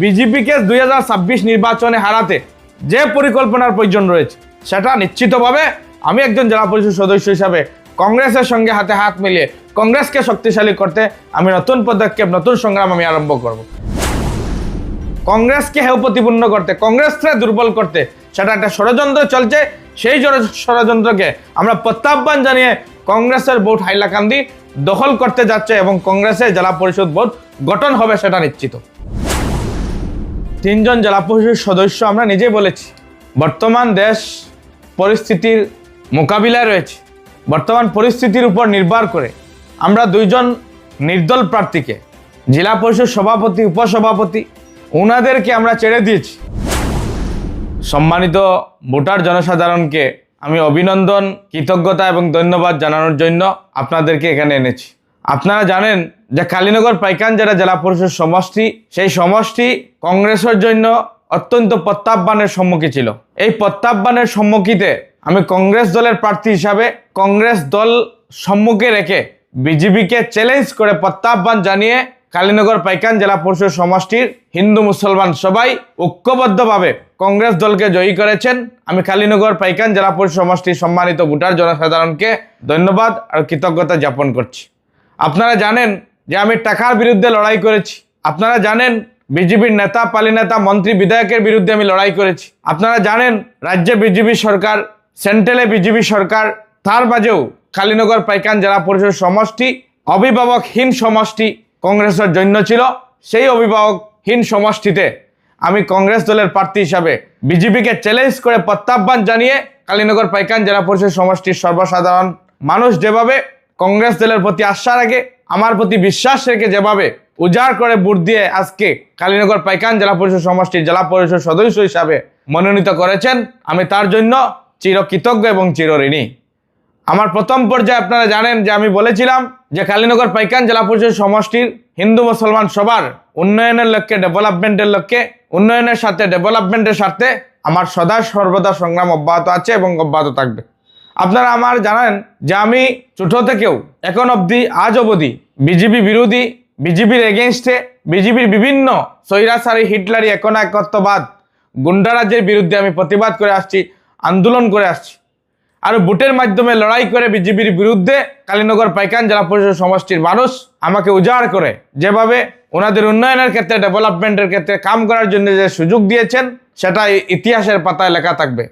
বিজেপিকে দুই হাজার ছাব্বিশ নির্বাচনে হারাতে যে পরিকল্পনার প্রয়োজন রয়েছে, সেটা নিশ্চিতভাবে আমি একজন জেলা পরিষদ সদস্য হিসাবে কংগ্রেসের সঙ্গে হাতে হাত মিলিয়ে কংগ্রেসকে শক্তিশালী করতে আমি নতুন পদক্ষেপ, নতুন সংগ্রাম আমি আরম্ভ করব। কংগ্রেসকে হেয় প্রতিপূর্ণ করতে, কংগ্রেসকে দুর্বল করতে সেটা একটা ষড়যন্ত্র চলছে। সেই ষড়যন্ত্রকে আমরা প্রত্যাহ্বান জানিয়ে কংগ্রেসের ভোট হাইলাকান্দি দখল করতে যাচ্ছে এবং কংগ্রেসের জেলা পরিষদ ভোট গঠন হবে সেটা নিশ্চিত। তিনজন জেলা পরিষদ সদস্য আমরা নিজে বলেছি। বর্তমান দেশ পরিস্থিতির মোকাবিলায় রয়েছে। বর্তমান পরিস্থিতির উপর নির্ভর করে আমরা দুইজন নির্দল প্রার্থীকে, জেলা পরিষদ সভাপতি, উপসভাপতি ওনাদেরকে আমরা ছেড়ে দিয়েছি। সম্মানিত ভোটার জনসাধারণকে আমি অভিনন্দন, কৃতজ্ঞতা এবং ধন্যবাদ জানানোর জন্য আপনাদেরকে এখানে এনেছি। আপনারা জানেন যে কালীনগর পাইকান জেলা জেলা পরিষদ সমষ্টি, সেই সমষ্টি কংগ্রেসের জন্য অত্যন্ত প্রত্যাহ্বানের সম্মুখী ছিল। এই প্রত্যাহ্বানের সম্মুখীতে আমি কংগ্রেস দলের প্রার্থী হিসাবে কংগ্রেস দল সম্মুখে রেখে বিজেপিকে চ্যালেঞ্জ করে প্রত্যাহ্বান জানিয়ে কালীনগর পাইকান জেলা পরিষদ সমষ্টির হিন্দু মুসলমান সবাই ঐক্যবদ্ধভাবে কংগ্রেস দলকে জয়ী করেছেন। আমি কালীনগর পাইকান জেলা পরিষদ সমষ্টির সম্মানিত ভোটার জনসাধারণকে ধন্যবাদ আর কৃতজ্ঞতা জ্ঞাপন করছি। আপনারা জানেন যে আমি টাকার বিরুদ্ধে লড়াই করেছি। আপনারা জানেন বিজেপির নেতা, পালি নেতা, মন্ত্রী, বিধায়কের বিরুদ্ধে আমি লড়াই করেছি। আপনারা জানেন রাজ্যে বিজেপি সরকার, সেন্ট্রালে বিজেপি সরকার, তার মাঝেও কালীনগর পাইকান জেলা পরিষদ সমষ্টি, অভিভাবকহীন সমষ্টি কংগ্রেসের জন্য ছিল। সেই অভিভাবকহীন সমষ্টিতে আমি কংগ্রেস দলের প্রার্থী হিসাবে বিজেপিকে চ্যালেঞ্জ করে প্রত্যাহ্বান জানিয়ে কালীনগর পাইকান জেলা পরিষদ সমষ্টির সর্বসাধারণ মানুষ যেভাবে কংগ্রেস দলের প্রতি আস্থা রাখে, আমার প্রতি বিশ্বাস রেখে যেভাবে উজাড় করে ভোট দিয়ে আজকে কালীনগর পাইকান জেলা পরিষদ সমষ্টির জেলা পরিষদ সদস্য হিসাবে মনোনীত করেছেন, আমি তার জন্য চিরকৃতজ্ঞ এবং চিরঋণী। আমার প্রথম পর্যায়ে আপনারা জানেন যে আমি বলেছিলাম যে কালীনগর পাইকান জেলা পরিষদ সমষ্টির হিন্দু মুসলমান সবার উন্নয়নের লক্ষ্যে, ডেভেলপমেন্টের লক্ষ্যে, উন্নয়নের সাথে, ডেভেলপমেন্টের স্বার্থে আমার সদা সর্বদা সংগ্রাম অব্যাহত আছে এবং অব্যাহত থাকবে। আপনারা আমার জানেন যে আমি ছোট থেকেও এখন অবধি, আজ অবধি বিজেপি বিরোধী, বিজেপির এগেনস্টে বিজেপির বিভিন্ন সৈরাসারি হিটলারি একনায়কত্ববাদ গুন্ডারাজ্যের বিরুদ্ধে আমি প্রতিবাদ করে আসছি, আন্দোলন করে আসছি। আর ভোটের মাধ্যমে লড়াই করে বিজেপির বিরুদ্ধে কালীনগর পাইকান জেলা পরিষদ সমষ্টির মানুষ আমাকে উজাড় করে, যেভাবে ওনাদের উন্নয়নের ক্ষেত্রে, ডেভেলপমেন্টের ক্ষেত্রে কাম করার জন্য যে সুযোগ দিয়েছেন সেটা ইতিহাসের পাতায় লেখা থাকবে।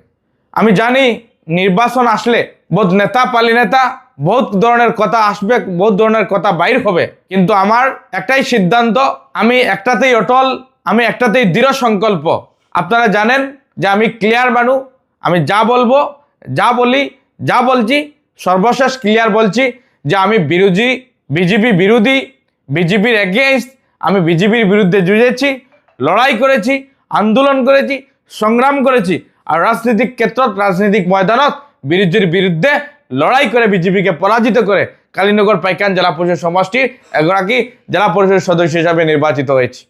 আমি জানি নির্বাচন আসলে বহুত নেতা পালি নেতা বহুত ধরনের কথা আসবে, বহুত ধরনের কথা বাইর হবে। কিন্তু আমার একটাই সিদ্ধান্ত, আমি একটাতেই অটল, আমি একটাতেই দৃঢ় সংকল্প। আপনারা জানেন যে আমি ক্লিয়ার মানু, আমি যা বলব, যা বলি, যা বলছি, সর্বশেষ ক্লিয়ার বলছি যে আমি বিরোধী, বিজেপি বিরোধী, বিজেপির এগেনস্ট আমি বিজেপির বিরুদ্ধে যুঝেছি লড়াই করেছি, আন্দোলন করেছি, সংগ্রাম করেছি। আর রাজনৈতিক ক্ষেত্ৰত রাজনৈতিক ময়দানত বিরোধীর বিরুদ্ধে লড়াই করে বিজেপিকে পরাজিত করে কালীনগর পাইকান জেলা পরিষদ সমষ্টির এগৰাকী জেলা পরিষদ সদস্য হিসাবে নির্বাচিত হয়েছে।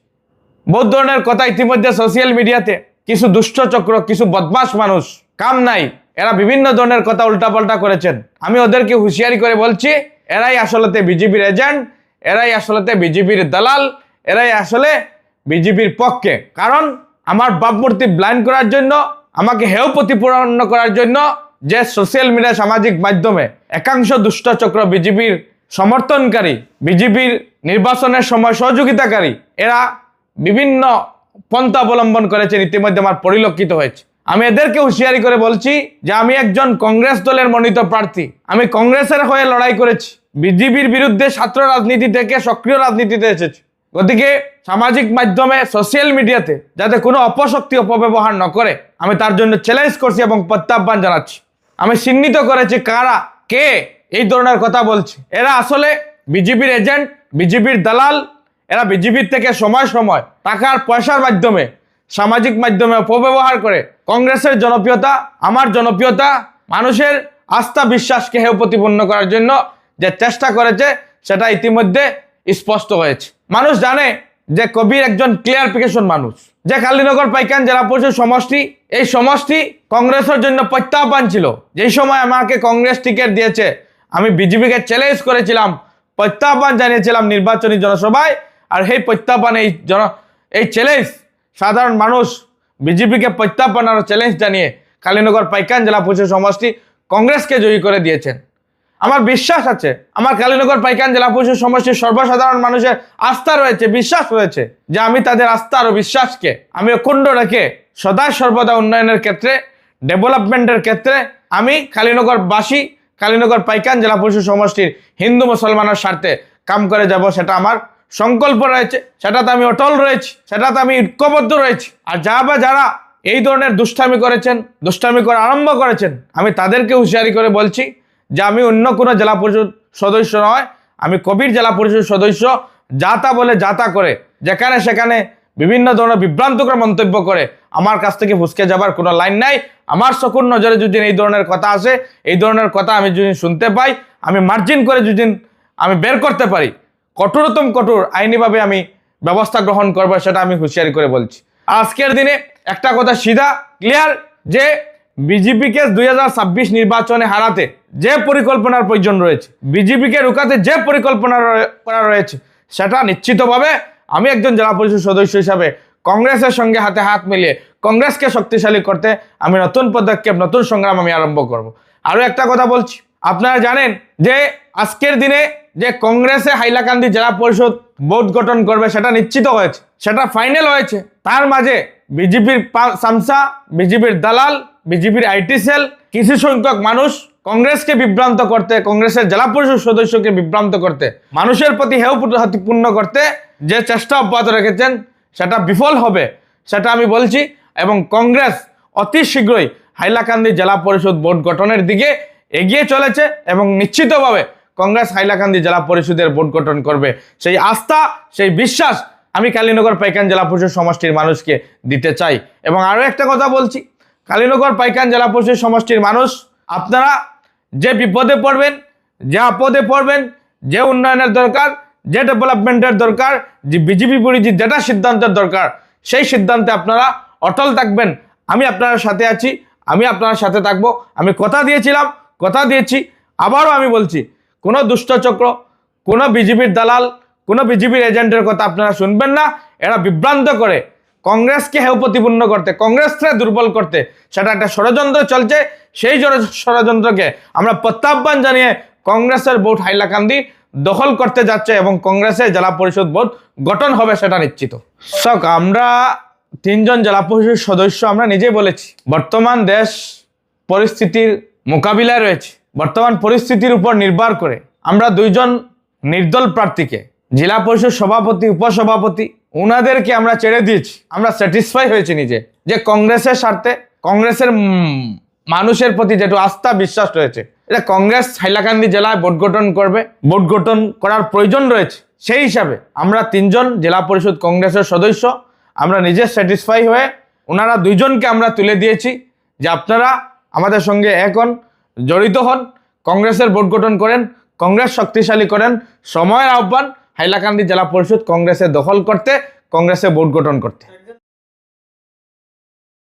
বহুত ধরনের কথা ইতিমধ্যে সোশ্যাল মিডিয়াতে কিছু দুষ্ট চক্র, কিছু বদমাস মানুষ, কাম নাই, এরা বিভিন্ন ধরনের কথা উল্টাপাল্টা করেছেন। আমি ওদেরকে হুঁশিয়ারি করে বলছি, এরাই আসলেতে বিজেপির এজেন্ট এরাই আসলেতে বিজেপির দালাল, এরাই আসলে বিজেপির পক্ষে। কারণ আমার বাপমূর্তি ব্লাইন্ড করার জন্য আমাকে হেয় প্রতিপূর্ণ করার জন্য যে সোশ্যাল মিডিয়া সামাজিক মাধ্যমে একাংশ দুষ্ট চক্র বিজেপির সমর্থনকারী, বিজেপির নির্বাচনের সময় সহযোগিতাকারী, এরা বিভিন্ন পন্থা অবলম্বন করেছেন, ইতিমধ্যে আমার পরিলক্ষিত হয়েছে। আমি এদেরকে হুঁশিয়ারি করে বলছি যে আমি একজন কংগ্রেস দলের মনোনীত প্রার্থী। আমি কংগ্রেসের হয়ে লড়াই করেছি। বিজেপির বিরুদ্ধে ছাত্র রাজনীতি থেকে সক্রিয় রাজনীতিতে এসেছি। গতিকে সামাজিক মাধ্যমে সোশ্যাল মিডিয়াতে যাতে কোনো অপশক্তি অপব্যবহার ন করে আমি তার জন্য চ্যালেঞ্জ করছি এবং প্রত্যাহ্বান জানাচ্ছি। আমি চিহ্নিত করেছি কারা, কে এই ধরনের কথা বলছে। এরা আসলে বিজেপির এজেন্ট বিজেপির দালাল, এরা বিজেপির থেকে সময় সময় টাকার পয়সার মাধ্যমে, সামাজিক মাধ্যমে অপব্যবহার করে। কংগ্রেসের জনপ্রিয়তা, আমার জনপ্রিয়তা, মানুষের আস্থা, বিশ্বাসকে হেয় প্রতিপন্ন করার জন্য যে চেষ্টা করেছে, সেটা ইতিমধ্যে স্পষ্ট হয়েছে। মানুষ জানে যে কবির একজন ক্লিয়ারিফিকেশন মানুষ। যে কালীনগর পাইকান জেলা পরিষদ সমষ্টি, এই সমষ্টি কংগ্রেসের জন্য প্রত্যাহ্বান ছিল। যেই সময় আমাকে কংগ্রেস টিকিট দিয়েছে, আমি বিজেপিকে চ্যালেঞ্জ করেছিলাম, প্রত্যাহ্বান জানিয়েছিলাম নির্বাচনী জনসভায়, আর সেই প্রত্যাহ্বান এই জন, এই চ্যালেঞ্জ সাধারণ মানুষ বিজেপিকে প্রত্যাহ্বান আর চ্যালেঞ্জ জানিয়ে কালীনগর পাইকান জেলা পরিষদ সমষ্টি কংগ্রেসকে জয়ী করে দিয়েছেন। আমার বিশ্বাস আছে, আমার কালীনগর পাইকান জেলা পরিষদ সমষ্টির সর্বসাধারণ মানুষের আস্থা রয়েছে, বিশ্বাস রয়েছে যে আমি তাদের আস্থা আর বিশ্বাসকে, আমি অখণ্ড রেখে সদা সর্বদা উন্নয়নের ক্ষেত্রে, ডেভেলপমেন্টের ক্ষেত্রে আমি কালীনগরবাসী, কালীনগর পাইকান জেলা পরিষদ সমষ্টির হিন্দু মুসলমানের স্বার্থে কাম করে যাব, সেটা আমার সংকল্প রয়েছে, সেটাতে আমি অটল রয়েছি, সেটাতে আমি ঐক্যবদ্ধ রয়েছি। আর যা বা যারা এই ধরনের দুষ্টামি করেছেন, দুষ্টামি করা আরম্ভ করেছেন, আমি তাদেরকে হুঁশিয়ারি করে বলছি যে আমি অন্য কোনো জেলা পরিষদ সদস্য নয়, আমি কবির জেলা পরিষদ সদস্য, যাতা বলে যাতা করে, যেখানে সেখানে বিভিন্ন ধরনের বিভ্রান্তকর মন্তব্য করে, আমার কাছ থেকে ফুসকে যাবার কোনো লাইন নাই। আমার চকুর নজরে যদি এই ধরনের কথা আসে, এই ধরনের কথা আমি যদি শুনতে পাই, আমি মার্জিন করে যদি আমি বের করতে পারি, কঠোরতম কঠোর আইনিভাবে আমি ব্যবস্থা গ্রহণ করব, সেটা আমি হুঁশিয়ারি করে বলছি। আজকের দিনে একটা কথা সিধা ক্লিয়ার যে বিজেপিকে দুই হাজার ছাব্বিশ নির্বাচনে হারাতে যে পরিকল্পনার প্রয়োজন রয়েছে বিজেপিকে রুকাতে যে পরিকল্পনা করা রয়েছে, সেটা নিশ্চিতভাবে আমি একজন জেলা পরিষদ সদস্য হিসাবে কংগ্রেসের সঙ্গে হাতে হাত মিলিয়ে কংগ্রেসকে শক্তিশালী করতে আমি নতুন পদক্ষেপ, নতুন সংগ্রাম আমি আরম্ভ করব। আরও একটা কথা বলছি, আপনারা জানেন যে আজকের দিনে যে কংগ্রেসে হাইলাকান্দি জেলা পরিষদ বোর্ড গঠন করবে, সেটা নিশ্চিত হয়েছে, সেটা ফাইনাল হয়েছে। তার মাঝে বিজেপির সামসা বিজেপির দালাল বিজেপির আইটি সেল, কিছু সংখ্যক মানুষ কংগ্রেসকে বিভ্রান্ত করতে, কংগ্রেসের জেলা পরিষদ সদস্যকে বিভ্রান্ত করতে, মানুষের প্রতি হেউ পূর্ণ করতে যে চেষ্টা অব্যাহত রেখেছেন, সেটা বিফল হবে, সেটা আমি বলছি। এবং কংগ্রেস অতি শীঘ্রই হাইলাকান্দি জেলা পরিষদ বোর্ড গঠনের দিকে এগিয়ে চলেছে এবং নিশ্চিতভাবে কংগ্রেস হাইলাকান্দি জেলা পরিষদের বোর্ড গঠন করবে। সেই আস্থা, সেই বিশ্বাস আমি কালীনগর পাইকান জেলা পরিষদ সমষ্টির মানুষকে দিতে চাই। এবং আরও একটা কথা বলছি কালীনগর পাইকান জেলা পরিষদ সমষ্টির মানুষ, আপনারা যে বিপদে পড়বেন, যে আপদে পড়বেন, যে উন্নয়নের দরকার, যে ডেভেলপমেন্টের দরকার, যে বিজেপি পরিচিত যেটা সিদ্ধান্তের দরকার, সেই সিদ্ধান্তে আপনারা অটল থাকবেন। আমি আপনার সাথে আছি, আমি আপনার সাথে থাকব। আমি কথা দিয়েছিলাম, কথা দিয়েছি, আবারও আমি বলছি, কোনো দুষ্টচক্র কোনো বিজেপির দালাল, কোনো বিজেপির এজেন্টের কথা আপনারা শুনবেন না, এরা বিভ্রান্ত করে। কংগ্রেসকে হেউ প্রতিপূর্ণ করতে, কংগ্রেসকে দুর্বল করতে। সেটা একটা ষড়যন্ত্র চলছে, সেই ষড়- ষড়যন্ত্রকে আমরা প্রত্যাহ্বান জানিয়ে কংগ্রেসের ভোট হাইলাকান্দি দখল করতে যাচ্ছে এবং কংগ্রেসের জেলা পরিষদ ভোট গঠন হবে সেটা নিশ্চিত। শক আমরা তিনজন জেলা পরিষদ সদস্য, আমরা নিজেই বলেছি, বর্তমান দেশ পরিস্থিতির মোকাবিলায় রয়েছে। বর্তমান পরিস্থিতির উপর নির্ভর করে আমরা দুইজন নির্দল প্রার্থীকে, জেলা পরিষদ সভাপতি, উপসভাপতি ওনাদেরকে আমরা ছেড়ে দিয়েছি। আমরা স্যাটিসফাই হয়েছি নিজে। যে কংগ্রেসের স্বার্থে, কংগ্রেসের মানুষের প্রতি যেটু আস্থা বিশ্বাস রয়েছে, এটা কংগ্রেস হাইলাকান্দি জেলায় ভোট গঠন করবে। ভোট গঠন করার প্রয়োজন রয়েছে। সেই হিসাবে আমরা তিনজন জেলা পরিষদ কংগ্রেসের সদস্য, আমরা নিজে স্যাটিসফাই হয়ে ওনারা দুইজনকে আমরা তুলে দিয়েছি যে আপনারা আমাদের সঙ্গে এক হন, জড়িত হন, কংগ্রেসের ভোট গঠন করেন, কংগ্রেস শক্তিশালী করেন, সময়ের আহ্বান হাইলাকান্দি জেলা পরিষদ কংগ্রেসে দখল করতে কংগ্রেসে ভোট গঠন করতে।